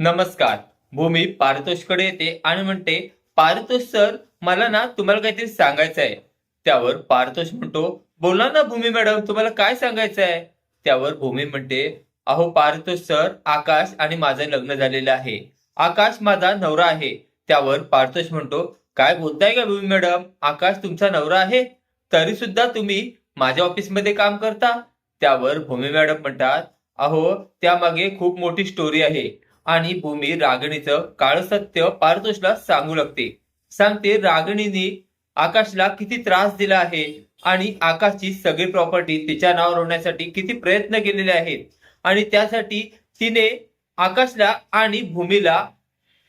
नमस्कार. भूमी पारितोषकडे येते आणि म्हणते पारितोष सर मला ना तुम्हाला काहीतरी सांगायचं आहे. त्यावर पारितोष म्हणतो बोला ना भूमी मॅडम तुम्हाला काय सांगायचं आहे? त्यावर भूमी म्हणते अहो पारितोष सर आकाश आणि माझं लग्न झालेलं आहे. आकाश माझा नवरा आहे. त्यावर पारितोष म्हणतो काय बोलताय का भूमी मॅडम? आकाश तुमचा नवरा आहे? तरी सुद्धा तुम्ही माझ्या ऑफिसमध्ये काम करता? त्यावर भूमी मॅडम म्हणतात अहो त्यामागे खूप मोठी स्टोरी आहे. आणि भूमी रागणीचं काळ सत्य पारितोषला सांगू लागते. सांगते रागणीने आकाशला किती त्रास दिला आहे आणि आकाशची सगळी प्रॉपर्टी तिच्या नावावर होण्यासाठी किती प्रयत्न केलेले आहेत. आणि त्यासाठी तिने आकाशला आणि भूमीला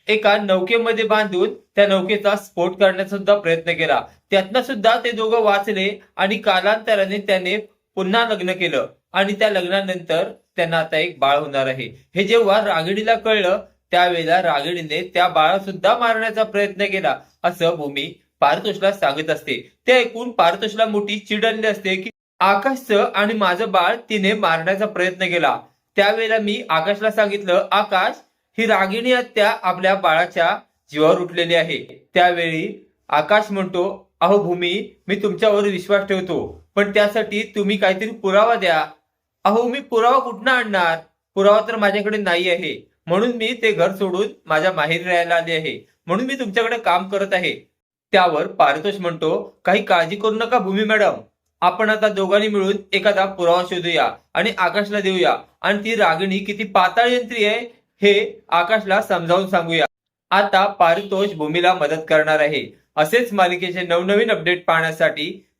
एका नौकेमध्ये बांधून त्या नौकेचा स्फोट करण्याचा सुद्धा प्रयत्न केला. त्यातनं सुद्धा ते दोघं वाचले आणि कालांतराने त्याने पुन्हा लग्न केलं. आणि त्या लग्नानंतर त्यांना आता एक बाळ होणार आहे. हे जेव्हा रागिणीला कळलं त्यावेळेला रागिणीने त्या बाळा सुद्धा मारण्याचा प्रयत्न केला असं भूमी पारितोषला सांगत असते. ते ऐकून पारितोषला मोठी चिडलेली असते की आकाशचं आणि माझं बाळ तिने मारण्याचा प्रयत्न केला. त्यावेळेला मी आकाशला सांगितलं आकाश ही रागिणी हत्या आपल्या बाळाच्या जीवावर उठलेली आहे. त्यावेळी आकाश म्हणतो अहो भूमी मी तुमच्यावर विश्वास ठेवतो. पण त्यासाठी तुम्ही काहीतरी पुरावा द्या. अहो मी पुरावा कुठनं आणणार? पुरावा तर माझ्याकडे नाही आहे. म्हणून मी ते घर सोडून माझ्या माहेरी राहायला आले आहे. म्हणून मी तुमच्याकडे काम करत आहे. त्यावर पारितोष म्हणतो काही काळजी करू नका भूमी मॅडम. आपण आता दोघांनी मिळून एखादा पुरावा शोधूया आणि आकाशला देऊया. आणि ती रागिणी किती पाताळ यंत्री आहे हे आकाशला समजावून सांगूया. आता पारितोष भूमीला मदत करणार आहे. असेच मालिकेचे नवनवीन अपडेट पाहण्यासाठी